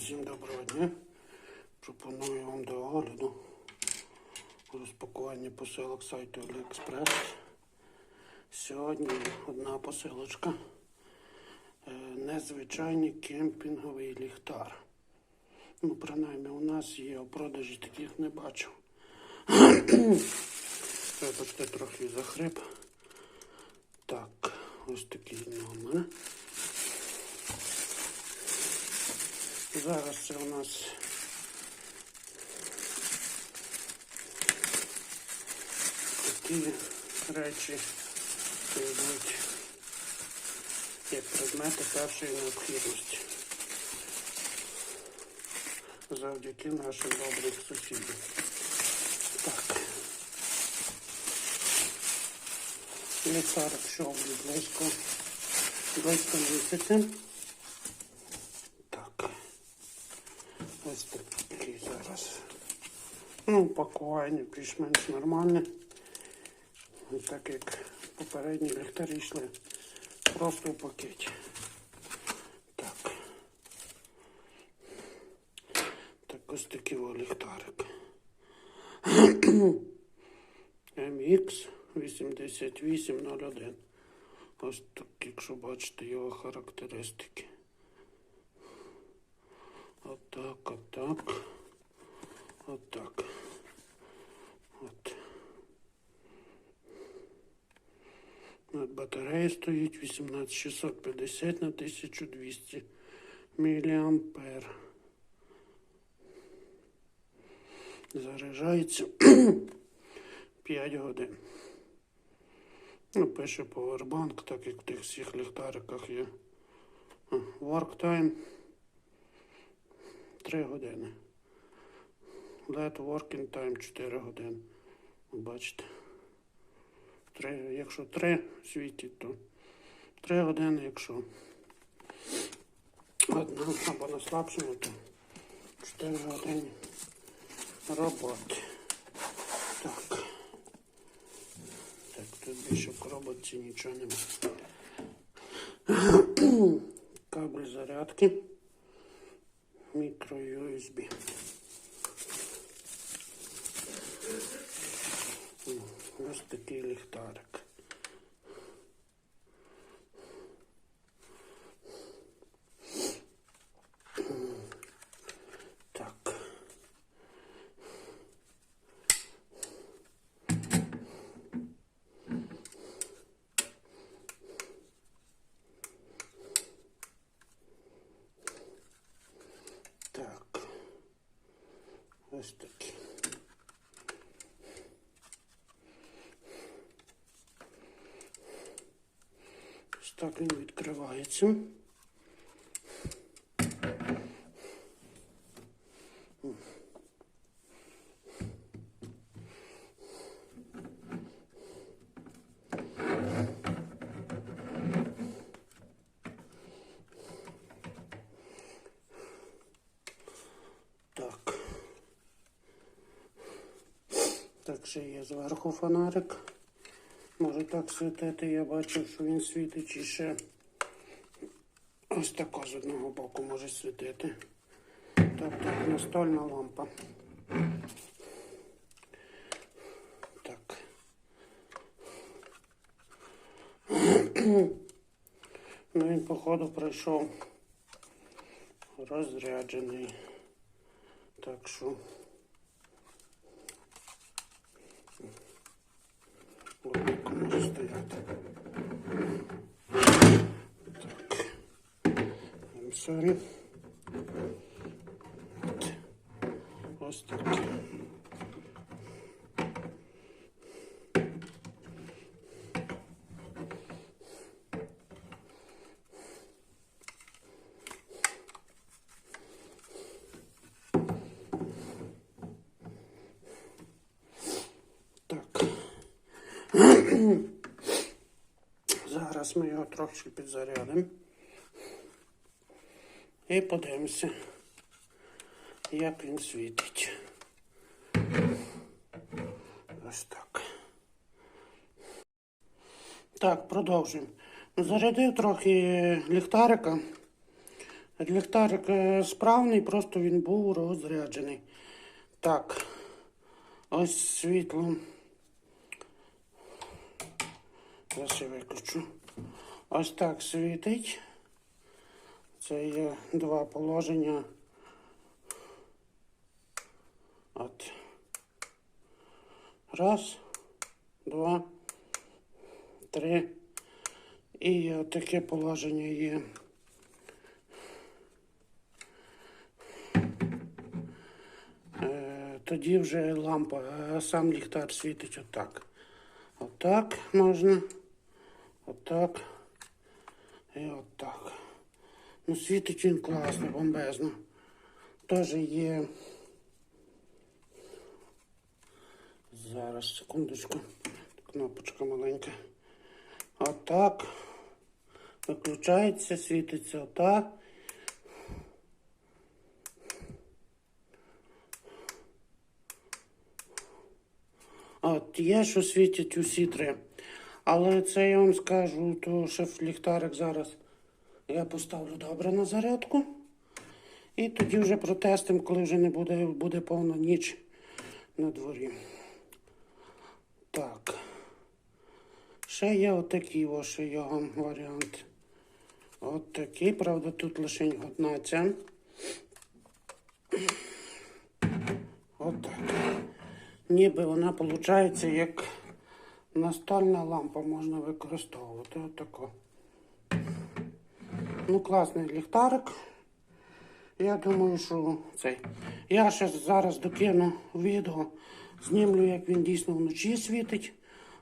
Всім доброго дня. Пропоную вам до огляду розпакування посилок сайту AliExpress. Сьогодні одна посилочка. Е, Незвичайний кемпінговий ліхтар. Ну, принаймні, у нас є у продажі таких не бачив. Вибачте, трохи захрип. Так, ось такий номер. Зараз це у нас такі речі йдуть як предмети першої необхідності. Завдяки нашим добрим сусідам. Так. Ліхтарик шовлю близько, близько місяця. Так. Ось такий зараз. Ну, упакування більш-менш нормальне. Не так як попередні ліхтарі йшли просто в пакеті. Так. Так ось такий ліхтарик. MX 8801. Ось так, якщо бачите його характеристики. Отак, отак. Отак. От. От батарея стоїть 18650 на 1200 міліампер. Заряджається 5 годин. Ну, пише Powerbank, так як в тих всіх ліхтариках є. Work time 3 години. LED working time 4 години. Бачите. Три, якщо 3 світить, то 3 години, якщо одна або на слабшому, то 4 години роботи. Так. Так, тут більше в коробці нічого немає. Кабель зарядки. Мікро USB. Ось такий ліхтарик. Так. Ось такі. Ось так він відкривається. Так. Ще є зверху фонарик. Може так світити, я бачив, що він світить і ще ось тако з одного боку може світити. Тобто настольна лампа. Так. Ну він, походу, пройшов розряджений. Так що. Логіка може стояти. Так. I'm. От. Ось таке. Так. Зараз ми його трошки підзарядимо. І подивимося, як він світить. Ось так. Так, продовжуємо. Зарядив трохи ліхтарика. Ліхтарик е, справний, просто він був розряджений. Так, ось світло. Я ще виключу. Ось так світить. Це є два положення. От. Раз, два, три. І таке положення є. Е, Тоді вже лампа, а сам ліхтар світить отак. Отак можна. Отак. І отак. Ну, світить він класно, бомбезно. Теж є. Зараз, секундочку. Кнопочка маленька. Отак. Виключається, світиться отак. От, є, що світять усі три. Але це я вам скажу, то що ліхтарик зараз я поставлю добре на зарядку. І тоді вже протестимо, коли вже не буде, буде повна ніч на дворі. Так. Ще є отакий ось його варіант. От такий, правда, тут лише одна ця. Отак. Ніби вона виходить як настольна лампа можна використовувати. Отако. Ну, класний ліхтарик. Я думаю, що цей. Я ще зараз докину відео, знімлю, як він дійсно вночі світить,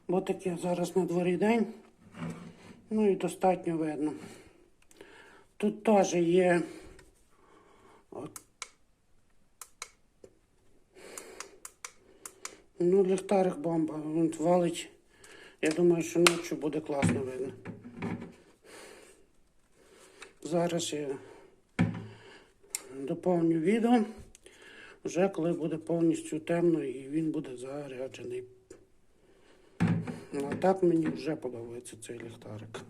бо таке зараз на дворі день. Ну і достатньо видно. Тут теж є. Ну, ліхтарик бомба. Він валить. Я думаю, що ночі буде класно видно. Зараз я доповню відео, вже коли буде повністю темно і він буде заряджений. А так мені вже подобається цей ліхтарик.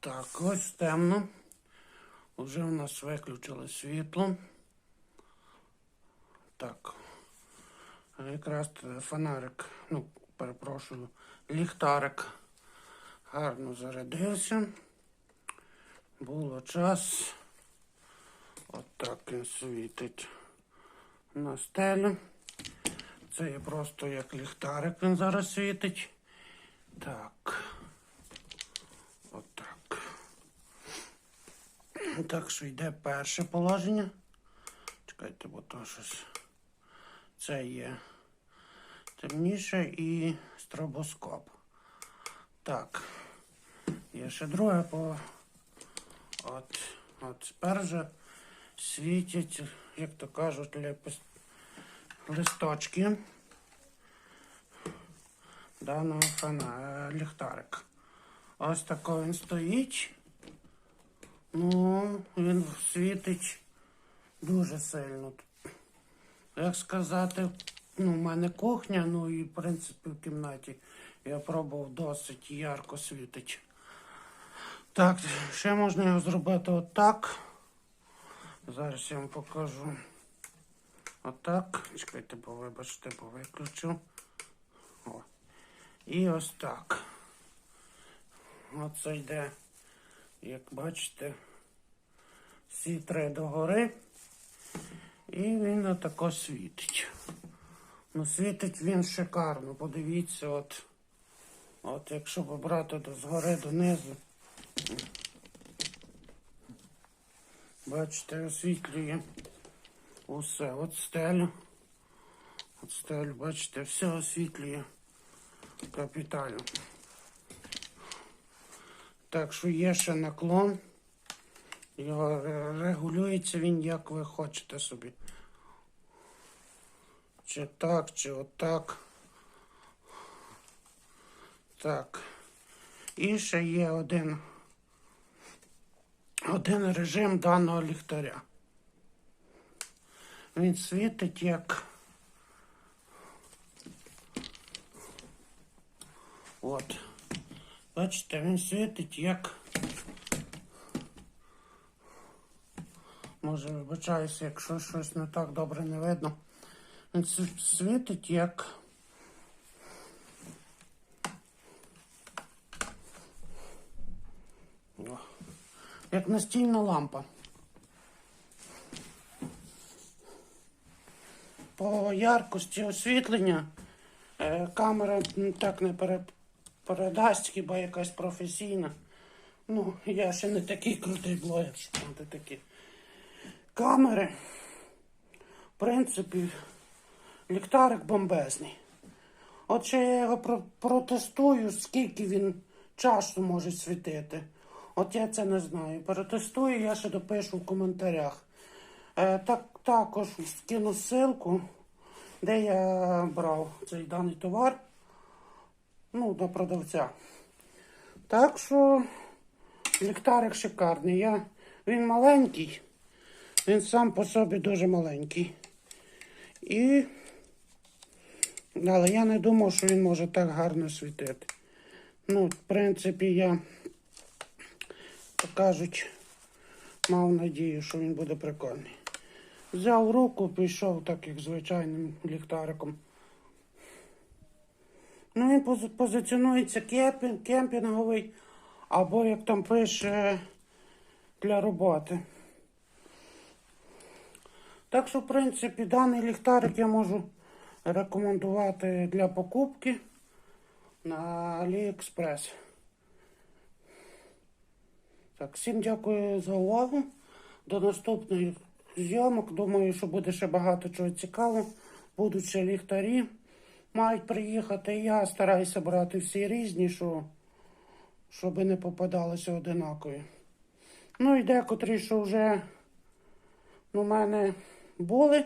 Так, ось темно. Вже у нас виключили світло. Так. Якраз фонарик, ну, перепрошую, ліхтарик гарно зарядився. Було час. Отак він світить на стелю. Це є просто як ліхтарик він зараз світить. Так. Отак. Так що йде перше положення. Чекайте, бо то щось. Це є темніше і стробоскоп. Так. Є ще друге по. От, от тепер світять, як то кажуть, листочки даного фана ліхтарика. Ось такий він стоїть. Ну, він світить дуже сильно. Як сказати, ну, в мене кухня, ну і в принципі в кімнаті я пробував досить ярко світить. Так, ще можна його зробити отак. Зараз я вам покажу. Отак. Чекайте, бо вибачте, бо виключу. О. І ось так. Оце йде, як бачите, всі три догори. І він отако світить. Ну, світить він шикарно. Подивіться, от. От якщо побрати до згори донизу. Бачите, освітлює усе. От стелю. От стелю, бачите, все освітлює капітально. Так що є ще наклон. Його регулюється він, як ви хочете собі. Чи так, чи отак. Так. І ще є один, один режим даного ліхтаря. Він світить як. От. Бачите, він світить як. Може, вибачаюся, якщо щось не так добре не видно. Він світить як. Як настільна лампа. По яркості освітлення е, камера так не передасть, хіба якась професійна. Ну, я ще не такий крутий блогер, щоб мати такі камери. В принципі, ліхтарик бомбезний. От ще я його протестую, скільки він часу може світити. От я це не знаю. Перетестую, я ще допишу в коментарях. Е, так, також скину ссылку, де я брав цей даний товар. Ну, до продавця. Так що ліхтарик шикарний. Я, він маленький. Він сам по собі дуже маленький. І. Але я не думав, що він може так гарно світити. Ну, в принципі, я, так кажуть, мав надію, що він буде прикольний. Взяв руку, пішов так, як звичайним ліхтариком. Ну, він позиціонується кемпінг, кемпінговий, або, як там пише, для роботи. Так що, в принципі, даний ліхтарик я можу рекомендувати для покупки на AliExpress. Так, всім дякую за увагу. До наступних зйомок. Думаю, що буде ще багато чого цікавого. Будуть ще ліхтарі. Мають приїхати. Я стараюся брати всі різні, що, щоб не попадалися одинакові. Ну і декотрі, що вже у мене були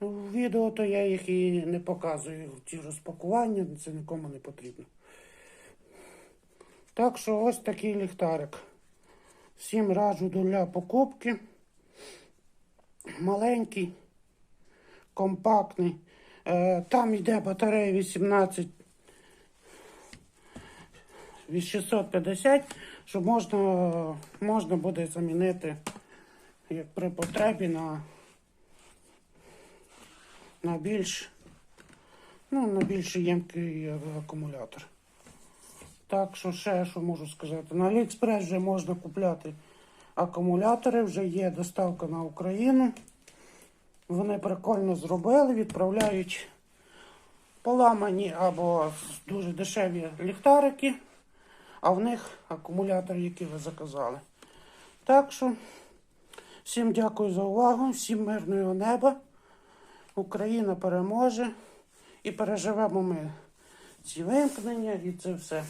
в відео, то я їх і не показую. Ті розпакування, це нікому не потрібно. Так що ось такий ліхтарик. Всім раджу для покупки. Маленький, компактний. Е, Там йде батарея 18 від 650, що можна, можна буде замінити як при потребі на, на більш ну, на більш ємкий е, акумулятор. Так що ще що можу сказати. На AliExpress вже можна купляти акумулятори, вже є доставка на Україну. Вони прикольно зробили, відправляють поламані або дуже дешеві ліхтарики, а в них акумулятори, які ви заказали. Так що, всім дякую за увагу, всім мирного неба. Україна переможе і переживемо ми ці вимкнення і це все.